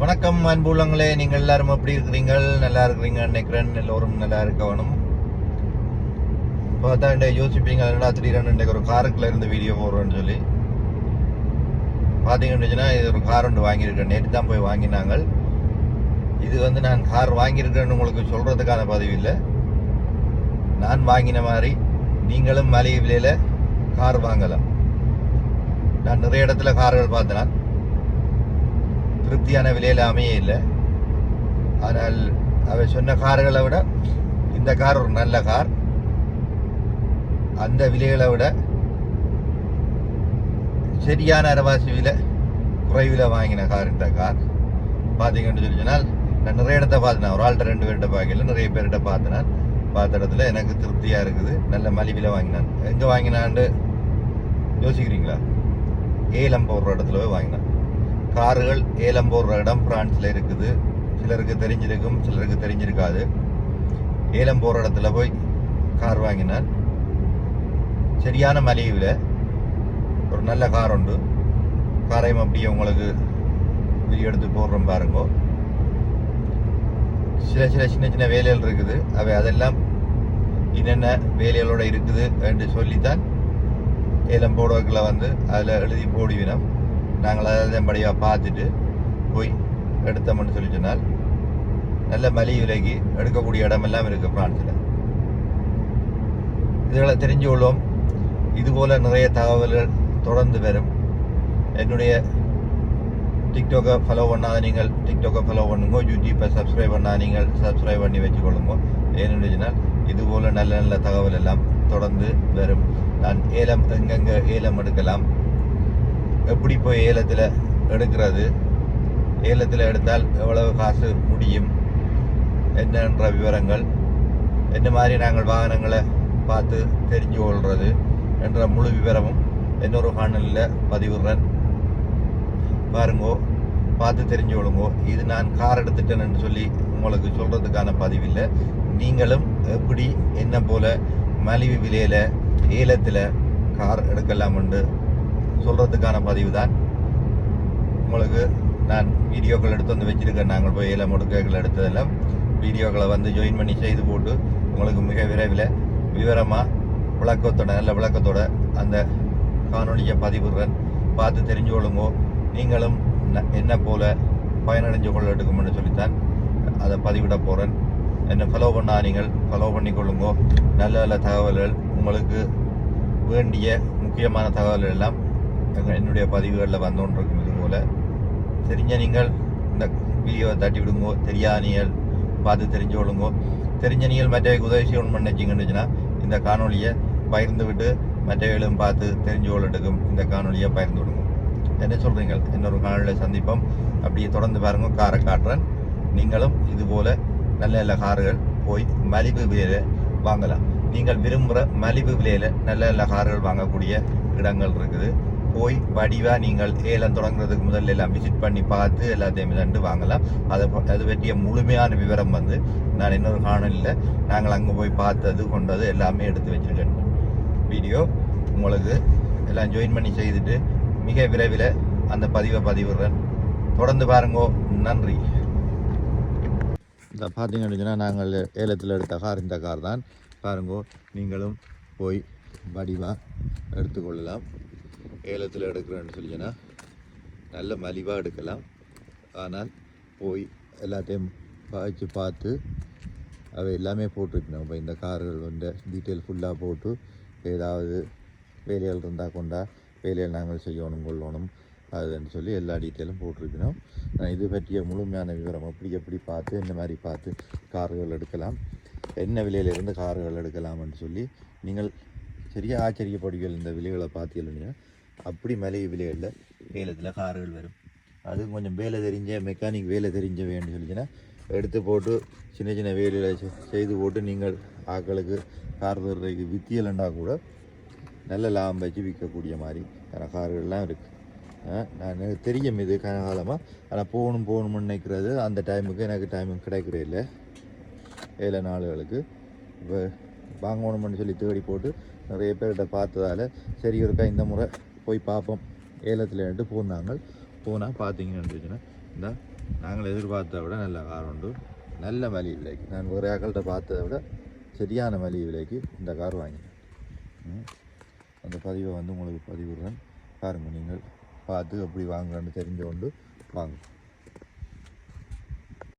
வணக்கம் அன்புள்ளங்களே நீங்கள் எல்லாரும் எப்படி இருக்கிறீங்கள் நல்லா இருக்கிறீங்க நினைக்கிறேன். எல்லோரும் நல்லா இருக்கணும் பார்த்தா இந்த யோசிப்பீங்க என்னடா திடீரென்னு இன்றைக்கு ஒரு காருக்குள்ள இருந்து வீடியோ போடுறோன்னு சொல்லி. பார்த்தீங்கன்னு இது ஒரு கார் ஒன்று வாங்கியிருக்கேன். நேற்று தான் போய் வாங்கினாங்க. இது வந்து நான் கார் வாங்கியிருக்கேன்னு உங்களுக்கு சொல்கிறதுக்கான பதிவு இல்லை. நான் வாங்கின மாதிரி நீங்களும் மலிய விலையில் கார் வாங்கலாம். நான் நிறைய இடத்துல கார்கள் பார்த்தேன். திருப்தியான விலையில் அமைய இல்லை. ஆனால் அவர் சொன்ன கார்களை விட இந்த கார் ஒரு நல்ல கார். அந்த விலைகளை விட சரியான அரவாசி விலை குறைவில் வாங்கின கார் இந்த கார். பார்த்தீங்கன்னு சொல்லி சொன்னால் நான் நிறைய இடத்த பார்த்தேன் ஒரு ஆள்கிட்ட ரெண்டு பேர்கிட்ட பார்க்கல நிறைய பேர்கிட்ட பார்த்தேன் பார்த்த இடத்துல எனக்கு திருப்தியாக இருக்குது. நல்ல மலிவில் வாங்கினான். எங்கே வாங்கினான்னு யோசிக்கிறீங்களா? ஏலம் போடுற இடத்துல போய் வாங்கினான். கார்கள் ஏலம் போடுற இடம் பிரான்ஸில் இருக்குது. சிலருக்கு தெரிஞ்சிருக்கும் சிலருக்கு தெரிஞ்சிருக்காது. ஏலம் போகிற இடத்துல போய் கார் வாங்கினான் சரியான மலிவில் ஒரு நல்ல கார் உண்டு. காரையும் அப்படியே உங்களுக்கு வீடியோ எடுத்து போடுறோம் பாருங்க. சில சில சின்ன சின்ன வேலைகள் இருக்குது. அவை அதெல்லாம் என்னென்ன வேலைகளோட இருக்குது என்று சொல்லித்தான் ஏலம் போடுவர்களை வந்து அதில் எழுதி போடுவினோம். நாங்கள் அதெல்லாம் படியாக பார்த்துட்டு போய் எடுத்தோம்னு சொல்லி சொன்னால் நல்ல மலிவு விலைக்கு எடுக்கக்கூடிய இடமெல்லாம் இருக்குது பிரான்ஸில் இதுகளை தெரிஞ்சு கொள்வோம். இதுபோல் நிறைய தகவல்கள் தொடர்ந்து வரும். என்னுடைய டிக்டாக்கை ஃபாலோ பண்ணாத நீங்கள் டிக்டாக்கை ஃபாலோ பண்ணுங்க. யூடியூப்பை சப்ஸ்கிரைப் பண்ணால் நீங்கள் சப்ஸ்கிரைப் பண்ணி வச்சுக்கொள்ளுங்க. ஏன்னு சொன்னால் இதுபோல் நல்ல நல்ல தகவல் எல்லாம் தொடர்ந்து வரும். நான் ஏலம் எங்கெங்கே ஏலம் எடுக்கலாம் எப்படி போய் ஏலத்தில் எடுக்கிறது? ஏலத்தில் எடுத்தால் எவ்வளவு காசு முடியும்? என்னன்ற விவரங்கள். என்ன மாதிரி நாங்கள் வாகனங்களை பார்த்து தெரிஞ்சு கொள்வது என்ற முழு விவரமும் இன்னொரு ஹானலில் பதிவிடுறேன். பாருங்கோ பார்த்து தெரிஞ்சு கொள்ளுங்கோ. இது நான் கார் எடுத்துட்டேன்னு சொல்லி உங்களுக்கு சொல்கிறதுக்கான பதிவில்லை. நீங்களும் எப்படி என்ன போல மலிவு விலையில் ஏலத்தில் கார் எடுக்கலாம்னு சொல்கிறதுக்கான பதிவு தான் உங்களுக்கு நான் வீடியோக்கள் எடுத்து வந்து வச்சிருக்கேன். நாங்கள் போய் ஏலம் முடுக்கைகள் எடுத்ததெல்லாம் வீடியோக்களை வந்து ஜாயின் பண்ணி செய்து போட்டு உங்களுக்கு மிக விரைவில் விவரமாக விளக்கத்தோட நல்ல விளக்கத்தோட அந்த காணொலியை பதிவிடுறேன் பார்த்து தெரிஞ்சு கொள்ளுங்கோ நீங்களும் என்ன போல பயனடைஞ்சு கொள்ளட்டுக்கும்னு சொல்லித்தான் அதை பதிவிட போகிறேன் என்னை ஃபாலோ பண்ணால் நீங்கள் ஃபாலோ பண்ணிக்கொள்ளுங்கோ. நல்ல நல்ல தகவல்கள். உங்களுக்கு வேண்டிய முக்கியமான தகவல்கள் எல்லாம் என்னுடைய பதிவுகளில் வந்தோன்றிருக்கும் இது போல் தெரிஞ்ச நீங்கள் இந்த வீடியோவை தட்டி விடுங்கோ தெரியாத நீங்கள் பார்த்து தெரிஞ்சு கொள்ளுங்கோ. தெரிஞ்ச நீங்கள் மற்றவைக்கு உதவி செய்யணும் பண்ணிச்சிங்கன்னுச்சுன்னா இந்த காணொலியை பகிர்ந்து விட்டு மற்றவைகளும் பார்த்து தெரிஞ்சு கொள்ளட்டுக்கும் இந்த காணொலியை பகிர்ந்து விடுங்க. என்ன சொல்கிறீங்க இன்னொரு காணொலியில் சந்திப்போம். அப்படியே தொடர்ந்து பாருங்க காரை காட்டுறேன். நீங்களும் இது போல் நல்ல நல்ல கார்கள் போய் மலிவு விலையில் வாங்கலாம். நீங்கள் விரும்புகிற மலிவு விலையில் நல்ல நல்ல கார்கள் வாங்கக்கூடிய இடங்கள் இருக்குது. போய் வடிவாக நீங்கள் ஏலம் தொடங்குறதுக்கு முதல்ல எல்லாம் விசிட் பண்ணி பார்த்து எல்லாத்தையும் கண்டு வாங்கலாம். அதை அது பற்றிய முழுமையான விவரம் வந்து நான் இன்னொரு காணொலியில் நாங்கள் அங்கே போய் பார்த்தது கொண்டது எல்லாமே எடுத்து வச்சுருக்கேன். வீடியோ உங்களுக்கு எல்லாம் ஜாயின் பண்ணி செய்துட்டு மிக விரைவில் அந்த பதிவை பதிவிடுறேன். தொடர்ந்து பாருங்கோ. நன்றி. இந்த பார்த்தீங்கன்னு அப்படின்னா நாங்கள் ஏலத்தில் எடுத்த கார் இந்த கார் தான். பாருங்கோ நீங்களும் போய் வடிவாக எடுத்துக்கொள்ளலாம். ஏலத்தில் எடுக்கிறேன்னு சொல்லிங்கன்னா நல்ல மலிவாக எடுக்கலாம். ஆனால் போய் எல்லாத்தையும் பாய்ச்சி பார்த்து அவை எல்லாமே போட்டுருக்கணும் இப்போ இந்த கார்கள் வந்து டீட்டெயில் ஃபுல்லாக போட்டு ஏதாவது வேலைகள் இருந்தால் கொண்டா வேலைகள் நாங்கள் செய்யணும் கொள்ளணும் அதுன்னு சொல்லி எல்லா டீட்டெயிலும் போட்டிருக்கணும் நான் இது பற்றிய முழுமையான விவரம் எப்படி எப்படி பார்த்து இந்த மாதிரி பார்த்து கார்கள் எடுக்கலாம் என்ன விலையிலிருந்து கார்கள் எடுக்கலாம்னு சொல்லி நீங்கள் சரியாக ஆச்சரியப்படுவீர்கள் இந்த விலைகளை பார்த்தீங்கன்னா அப்படி மலையை விலைகளில் வேலத்தில் கார்கள் வரும். அது கொஞ்சம் வேலை தெரிஞ்ச மெக்கானிக் வேலை தெரிஞ்ச வேணும்னு சொல்லிச்சுன்னா எடுத்து போட்டு சின்ன சின்ன வேலைகளை செய்து போட்டு நீங்கள் ஆட்களுக்கு கார் தர்றதுக்கு வித்தியலைன்னா கூட நல்ல லாபம் வச்சு விற்கக்கூடிய மாதிரி கார்கள்லாம் இருக்குது நான் எனக்கு தெரியும் இது காலமாக ஆனால் போகணும் போகணும்னு நினைக்கிறது அந்த டைமுக்கு எனக்கு டைம் கிடைக்கிறே இல்லை. ஏழை நாளுகளுக்கு இப்போ வாங்கணும்னு சொல்லி தேடி போட்டு நிறைய பேர்கிட்ட பார்த்ததால சரி ஒருக்கா இந்த முறை போய் பார்ப்போம். ஏலத்தில் போனாங்க போனால் பார்த்தீங்கன்னு வந்துச்சுன்னா இந்த நாங்கள் எதிர்பார்த்த விட நல்ல கார் உண்டு. நல்ல மலிவு விலைக்கு. நான் ஒரு ஆக்கள்கிட்ட பார்த்ததை விட சரியான மலிவு விலைக்கு இந்த கார் வாங்கினேன். அந்த பதிவை வந்து உங்களுக்கு பதிவிடுறேன். பாருங்கள் நீங்கள் பார்த்து எப்படி வாங்குறேன்னு தெரிஞ்சு கொண்டு வாங்க.